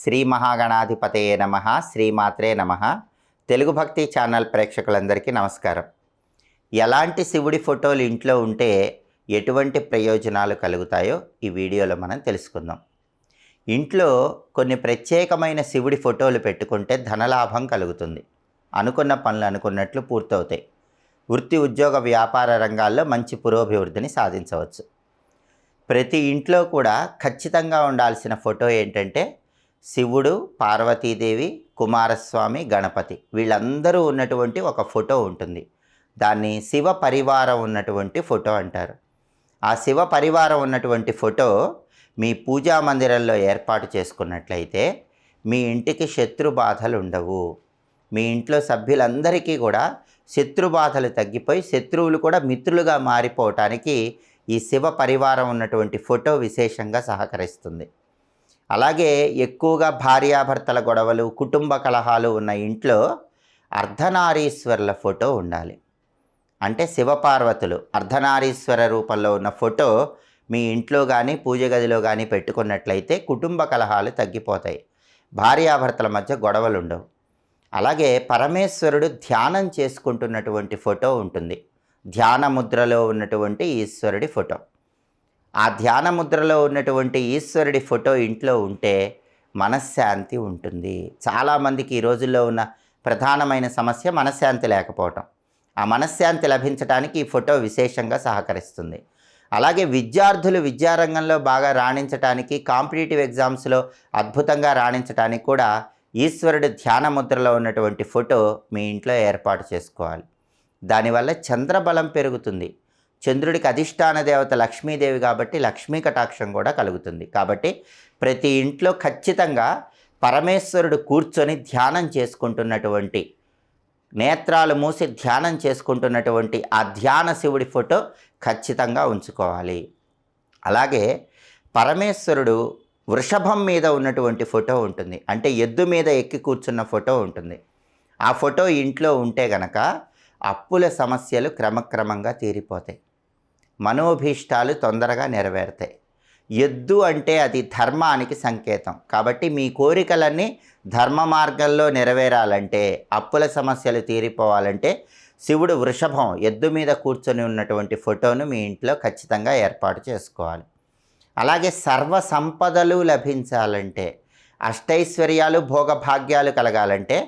శ్రీ మహాగణాధిపతయే నమ శ్రీమాత్రే నమ. తెలుగు భక్తి ఛానల్ ప్రేక్షకులందరికీ నమస్కారం. ఎలాంటి శివుడి ఫోటోలు ఇంట్లో ఉంటే ఎటువంటి ప్రయోజనాలు కలుగుతాయో ఈ వీడియోలో మనం తెలుసుకుందాం. ఇంట్లో కొన్ని ప్రత్యేకమైన శివుడి ఫోటోలు పెట్టుకుంటే ధనలాభం కలుగుతుంది. అనుకున్న పనులు అనుకున్నట్లు పూర్తవుతాయి. వృత్తి ఉద్యోగ వ్యాపార రంగాల్లో మంచి పురోభివృద్ధిని సాధించవచ్చు. ప్రతి ఇంట్లో కూడా ఖచ్చితంగా ఉండాల్సిన ఫోటో ఏంటంటే శివుడు పార్వతీదేవి కుమారస్వామి గణపతి. వీళ్ళందరూ ఉన్నటువంటి ఒక ఫోటో ఉంటుంది. దాన్ని శివ పరివారం ఉన్నటువంటి ఫోటో అంటారు. ఆ శివ పరివారం ఉన్నటువంటి ఫోటో మీ పూజా మందిరంలో ఏర్పాటు చేసుకున్నట్లయితే మీ ఇంటికి శత్రు బాధలు ఉండవు. మీ ఇంట్లో సభ్యులందరికీ కూడా శత్రు బాధలు తగ్గిపోయి శత్రువులు కూడా మిత్రులుగా మారిపోవటానికి ఈ శివ పరివారం ఉన్నటువంటి ఫోటో విశేషంగా సహకరిస్తుంది. అలాగే ఎక్కువగా భార్యాభర్తల గొడవలు కుటుంబ కలహాలు ఉన్న ఇంట్లో అర్ధనారీశ్వరుల ఫోటో ఉండాలి. అంటే శివపార్వతులు అర్ధనారీశ్వర రూపంలో ఉన్న ఫోటో మీ ఇంట్లో కానీ పూజ గదిలో కానీ పెట్టుకున్నట్లయితే కుటుంబ కలహాలు తగ్గిపోతాయి. భార్యాభర్తల మధ్య గొడవలు ఉండవు. అలాగే పరమేశ్వరుడు ధ్యానం చేసుకుంటున్నటువంటి ఫోటో ఉంటుంది. ధ్యాన ముద్రలో ఉన్నటువంటి ఈశ్వరుడి ఫోటో. ఆ ధ్యాన ముద్రలో ఉన్నటువంటి ఈశ్వరుడి ఫోటో ఇంట్లో ఉంటే మనశ్శాంతి ఉంటుంది. చాలామందికి ఈ రోజుల్లో ఉన్న ప్రధానమైన సమస్య మనశ్శాంతి లేకపోవటం. ఆ మనశ్శాంతి లభించడానికి ఈ ఫోటో విశేషంగా సహకరిస్తుంది. అలాగే విద్యార్థులు విద్యారంగంలో బాగా రాణించటానికి కాంపిటేటివ్ ఎగ్జామ్స్లో అద్భుతంగా రాణించటానికి కూడా ఈశ్వరుడి ధ్యాన ముద్రలో ఉన్నటువంటి ఫోటో మీ ఇంట్లో ఏర్పాటు చేసుకోవాలి. దానివల్ల చంద్రబలం పెరుగుతుంది. చంద్రుడికి అధిష్టాన దేవత లక్ష్మీదేవి కాబట్టి లక్ష్మీ కటాక్షం కూడా కలుగుతుంది. కాబట్టి ప్రతి ఇంట్లో ఖచ్చితంగా పరమేశ్వరుడు కూర్చొని ధ్యానం చేసుకుంటున్నటువంటి నేత్రాలు మూసి ధ్యానం చేసుకుంటున్నటువంటి ఆ ధ్యాన శివుడి ఫోటో ఖచ్చితంగా ఉంచుకోవాలి. అలాగే పరమేశ్వరుడు వృషభం మీద ఉన్నటువంటి ఫోటో ఉంటుంది. అంటే ఎద్దు మీద ఎక్కి కూర్చున్న ఫోటో ఉంటుంది. ఆ ఫోటో ఇంట్లో ఉంటే గనక అప్పుల సమస్యలు క్రమక్రమంగా తీరిపోతాయి. మనోభీష్టాలు తొందరగా నెరవేరుతాయి. ఎద్దు అంటే అది ధర్మానికి సంకేతం. కాబట్టి మీ కోరికలన్నీ ధర్మ మార్గంలో నెరవేరాలంటే అప్పుల సమస్యలు తీరిపోవాలంటే శివుడు వృషభం ఎద్దు మీద కూర్చొని ఉన్నటువంటి ఫోటోను మీ ఇంట్లో ఖచ్చితంగా ఏర్పాటు చేసుకోవాలి. అలాగే సర్వ సంపదలు లభించాలంటే అష్టైశ్వర్యాలు భోగభాగ్యాలు కలగాలంటే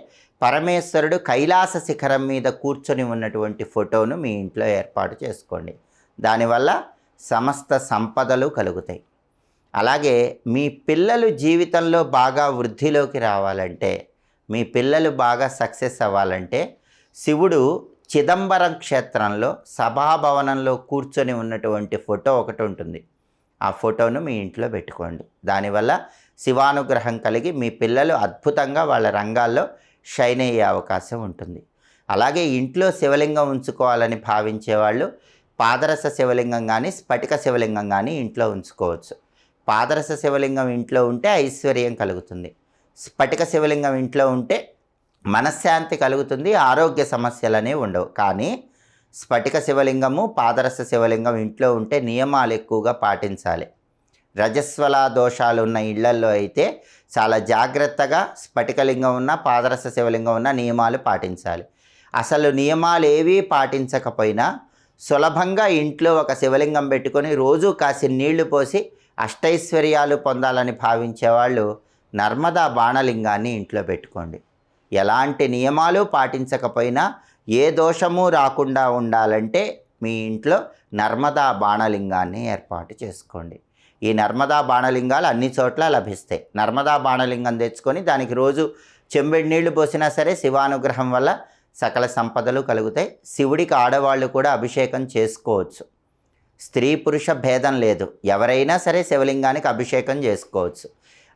పరమేశ్వరుడు కైలాస శిఖరం మీద కూర్చొని ఉన్నటువంటి ఫోటోను మీ ఇంట్లో ఏర్పాటు చేసుకోండి. దానివల్ల సమస్త సంపదలు కలుగుతాయి. అలాగే మీ పిల్లలు జీవితంలో బాగా వృద్ధిలోకి రావాలంటే మీ పిల్లలు బాగా సక్సెస్ అవ్వాలంటే శివుడు చిదంబరం క్షేత్రంలో సభాభవనంలో కూర్చొని ఉన్నటువంటి ఫోటో ఒకటి ఉంటుంది. ఆ ఫోటోను మీ ఇంట్లో పెట్టుకోండి. దానివల్ల శివానుగ్రహం కలిగి మీ పిల్లలు అద్భుతంగా వాళ్ళ రంగాల్లో షైన్ అయ్యే అవకాశం ఉంటుంది. అలాగే ఇంట్లో శివలింగం ఉంచుకోవాలని భావించే వాళ్ళు పాదరస శివలింగం కానీ స్ఫటిక శివలింగం కానీ ఇంట్లో ఉంచుకోవచ్చు. పాదరస శివలింగం ఇంట్లో ఉంటే ఐశ్వర్యం కలుగుతుంది. స్ఫటిక శివలింగం ఇంట్లో ఉంటే మనశ్శాంతి కలుగుతుంది ఆరోగ్య సమస్యలనే ఉండవు. కానీ స్ఫటిక శివలింగము పాదరస శివలింగం ఇంట్లో ఉంటే నియమాలు ఎక్కువగా పాటించాలి. రజస్వల దోషాలు ఉన్న ఇళ్ళల్లో అయితే చాలా జాగ్రత్తగా స్ఫటికలింగం ఉన్న పాదరస శివలింగం ఉన్న నియమాలు పాటించాలి. అసలు నియమాలు ఏవీ పాటించకపోయినా సులభంగా ఇంట్లో ఒక శివలింగం పెట్టుకొని రోజు కాసి నీళ్ళు పోసి అష్టైశ్వర్యాలు పొందాలని భావించేవాళ్ళు నర్మదా బాణలింగాన్ని ఇంట్లో పెట్టుకోండి. ఎలాంటి నియమాలు పాటించకపోయినా ఏ దోషము రాకుండా ఉండాలంటే మీ ఇంట్లో నర్మదా బాణలింగాన్ని ఏర్పాటు చేసుకోండి. ఈ నర్మదా బాణలింగాలు అన్ని చోట్ల లభిస్తాయి. నర్మదా బాణలింగం తెచ్చుకొని దానికి రోజు చెంబెడి నీళ్ళు పోసినా సరే శివానుగ్రహం వల్ల సకల సంపదలు కలుగుతాయి. శివుడికి ఆడవాళ్ళు కూడా అభిషేకం చేసుకోవచ్చు. స్త్రీ పురుష భేదం లేదు. ఎవరైనా సరే శివలింగానికి అభిషేకం చేసుకోవచ్చు.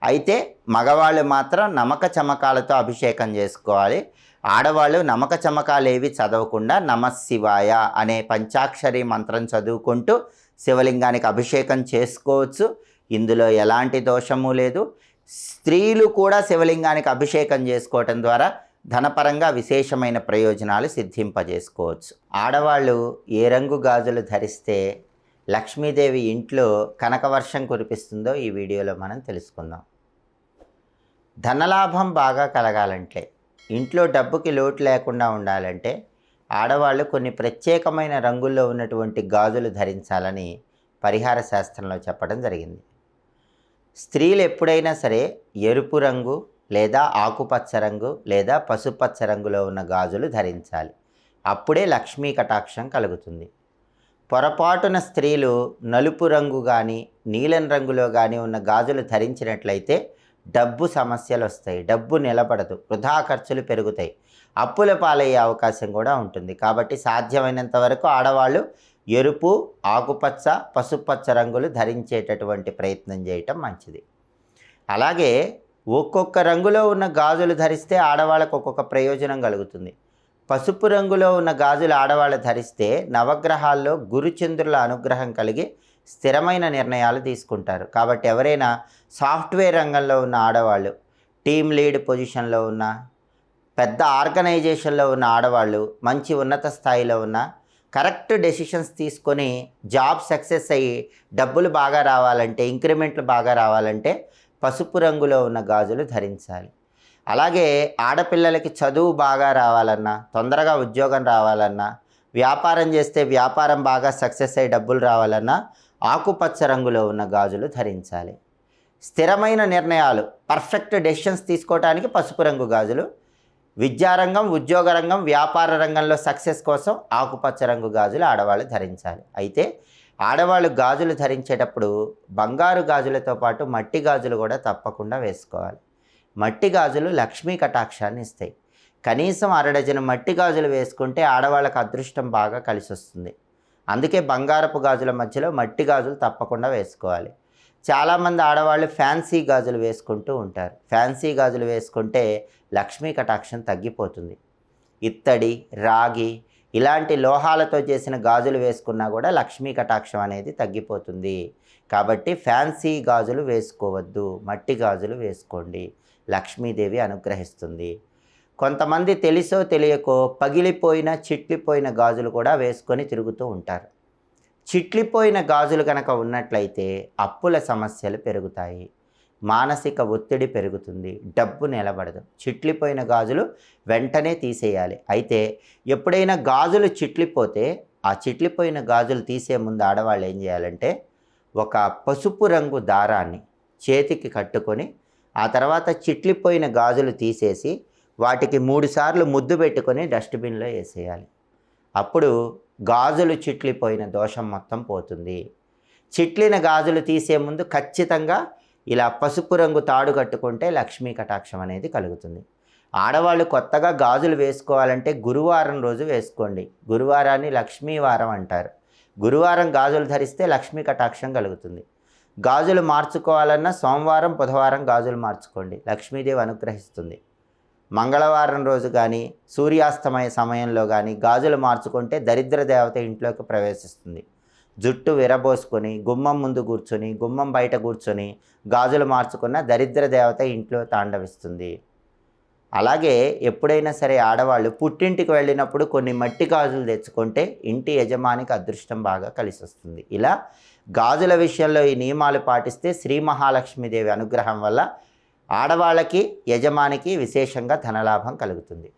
అయితే మగవాళ్ళు మాత్రం నమక చమకాలతో అభిషేకం చేసుకోవాలి. ఆడవాళ్ళు నమక చమకాలు ఏవి చదవకుండా నమశివాయ అనే పంచాక్షరి మంత్రం చదువుకుంటూ శివలింగానికి అభిషేకం చేసుకోవచ్చు. ఇందులో ఎలాంటి దోషము లేదు. స్త్రీలు కూడా శివలింగానికి అభిషేకం చేసుకోవటం ద్వారా ధనపరంగా విశేషమైన ప్రయోజనాలు సిద్ధింపజేసుకోవచ్చు. ఆడవాళ్ళు ఏ రంగు గాజులు ధరిస్తే లక్ష్మీదేవి ఇంట్లో కనకవర్షం కురిపిస్తుందో ఈ వీడియోలో మనం తెలుసుకుందాం. ధనలాభం బాగా కలగాలంటే ఇంట్లో డబ్బుకి లోటు లేకుండా ఉండాలంటే ఆడవాళ్ళు కొన్ని ప్రత్యేకమైన రంగుల్లో ఉన్నటువంటి గాజులు ధరించాలని పరిహార శాస్త్రంలో చెప్పడం జరిగింది. స్త్రీలు ఎప్పుడైనా సరే ఎరుపు రంగు లేదా ఆకుపచ్చ రంగు లేదా పసుపచ్చ రంగులో ఉన్న గాజులు ధరించాలి. అప్పుడే లక్ష్మీ కటాక్షం కలుగుతుంది. పొరపాటున స్త్రీలు నలుపు రంగు కానీ నీలం రంగులో కానీ ఉన్న గాజులు ధరించినట్లయితే డబ్బు సమస్యలు వస్తాయి డబ్బు నిలబడదు. వృధా ఖర్చులు పెరుగుతాయి. అప్పుల పాలయ్యే అవకాశం కూడా ఉంటుంది. కాబట్టి సాధ్యమైనంత వరకు ఆడవాళ్ళు ఎరుపు ఆకుపచ్చ పసుపచ్చ రంగులు ధరించేటటువంటి ప్రయత్నం చేయటం మంచిది. అలాగే ఒక్కొక్క రంగులో ఉన్న గాజులు ధరిస్తే ఆడవాళ్ళకు ఒక్కొక్క ప్రయోజనం కలుగుతుంది. పసుపు రంగులో ఉన్న గాజులు ఆడవాళ్ళు ధరిస్తే నవగ్రహాల్లో గురుచంద్రుల అనుగ్రహం కలిగి స్థిరమైన నిర్ణయాలు తీసుకుంటారు. కాబట్టి ఎవరైనా సాఫ్ట్వేర్ రంగంలో ఉన్న ఆడవాళ్ళు టీమ్ లీడ్ పొజిషన్లో ఉన్న పెద్ద ఆర్గనైజేషన్లో ఉన్న ఆడవాళ్ళు మంచి ఉన్నత స్థాయిలో ఉన్న కరెక్ట్ డెసిషన్స్ తీసుకొని జాబ్ సక్సెస్ అయ్యి డబ్బులు బాగా రావాలంటే ఇంక్రిమెంట్లు బాగా రావాలంటే పసుపు రంగులో ఉన్న గాజులు ధరించాలి. అలాగే ఆడపిల్లలకి చదువు బాగా రావాలన్నా తొందరగా ఉద్యోగం రావాలన్నా వ్యాపారం చేస్తే వ్యాపారం బాగా సక్సెస్ అయ్యి డబ్బులు రావాలన్నా ఆకుపచ్చ రంగులో ఉన్న గాజులు ధరించాలి. స్థిరమైన నిర్ణయాలు పర్ఫెక్ట్ డెసిషన్స్ తీసుకోవడానికి పసుపు రంగు గాజులు విద్యారంగం ఉద్యోగ రంగం వ్యాపార రంగంలో సక్సెస్ కోసం ఆకుపచ్చ రంగు గాజులు ఆడవాళ్ళు ధరించాలి. అయితే ఆడవాళ్ళు గాజులు ధరించేటప్పుడు బంగారు గాజులతో పాటు మట్టి గాజులు కూడా తప్పకుండా వేసుకోవాలి. మట్టి గాజులు లక్ష్మీ కటాక్షాన్ని ఇస్తాయి. కనీసం అరడజన మట్టి గాజులు వేసుకుంటే ఆడవాళ్ళకి అదృష్టం బాగా కలిసి వస్తుంది అందుకే బంగారపు గాజుల మధ్యలో మట్టి గాజులు తప్పకుండా వేసుకోవాలి. చాలామంది ఆడవాళ్ళు ఫ్యాన్సీ గాజులు వేసుకుంటూ ఉంటారు. ఫ్యాన్సీ గాజులు వేసుకుంటే లక్ష్మీ కటాక్షం తగ్గిపోతుంది. ఇత్తడి రాగి ఇలాంటి లోహాలతో చేసిన గాజులు వేసుకున్నా కూడా లక్ష్మీ కటాక్షం అనేది తగ్గిపోతుంది. కాబట్టి ఫ్యాన్సీ గాజులు వేసుకోవద్దు మట్టి గాజులు వేసుకోండి. లక్ష్మీదేవి అనుగ్రహిస్తుంది. కొంతమంది తెలుసో తెలియకో పగిలిపోయిన చిట్లిపోయిన గాజులు కూడా వేసుకొని తిరుగుతూ ఉంటారు. చిట్లిపోయిన గాజులు కనుక ఉన్నట్లయితే అప్పుల సమస్యలు పెరుగుతాయి. మానసిక ఒత్తిడి పెరుగుతుంది డబ్బు నిలబడదు. చిట్లిపోయిన గాజులు వెంటనే తీసేయాలి. అయితే ఎప్పుడైనా గాజులు చిట్లిపోతే ఆ చిట్లిపోయిన గాజులు తీసే ముందు ఆడవాళ్ళు ఏం చేయాలంటే ఒక పసుపు రంగు దారాన్ని చేతికి కట్టుకొని ఆ తర్వాత చిట్లిపోయిన గాజులు తీసేసి వాటికి మూడుసార్లు ముద్దు పెట్టుకొని డస్ట్బిన్లో వేసేయాలి. అప్పుడు గాజులు చిట్లిపోయిన దోషం మొత్తం పోతుంది. చిట్లిన గాజులు తీసే ముందు ఖచ్చితంగా ఇలా పసుపు రంగు తాడు కట్టుకుంటే లక్ష్మీ కటాక్షం అనేది కలుగుతుంది. ఆడవాళ్ళు కొత్తగా గాజులు వేసుకోవాలంటే గురువారం రోజు వేసుకోండి. గురువారాన్ని లక్ష్మీవారం అంటారు. గురువారం గాజులు ధరిస్తే లక్ష్మీ కటాక్షం కలుగుతుంది. గాజులు మార్చుకోవాలన్నా సోమవారం బుధవారం గాజులు మార్చుకోండి. లక్ష్మీదేవి అనుగ్రహిస్తుంది. మంగళవారం రోజు కానీ సూర్యాస్తమయ సమయంలో కానీ గాజులు మార్చుకుంటే దరిద్ర దేవత ఇంట్లోకి ప్రవేశిస్తుంది. జుట్టు విరబోసుకొని గుమ్మం ముందు కూర్చొని గుమ్మం బయట కూర్చొని గాజులు మార్చుకున్న దరిద్ర దేవత ఇంట్లో తాండవిస్తుంది. అలాగే ఎప్పుడైనా సరే ఆడవాళ్ళు పుట్టింటికి వెళ్ళినప్పుడు కొన్ని మట్టి గాజులు తెచ్చుకుంటే ఇంటి యజమానికి అదృష్టం బాగా కలిసి వస్తుంది ఇలా గాజుల విషయంలో ఈ నియమాలు పాటిస్తే శ్రీ మహాలక్ష్మీదేవి అనుగ్రహం వల్ల ఆడవాళ్ళకి యజమానికి విశేషంగా ధనలాభం కలుగుతుంది.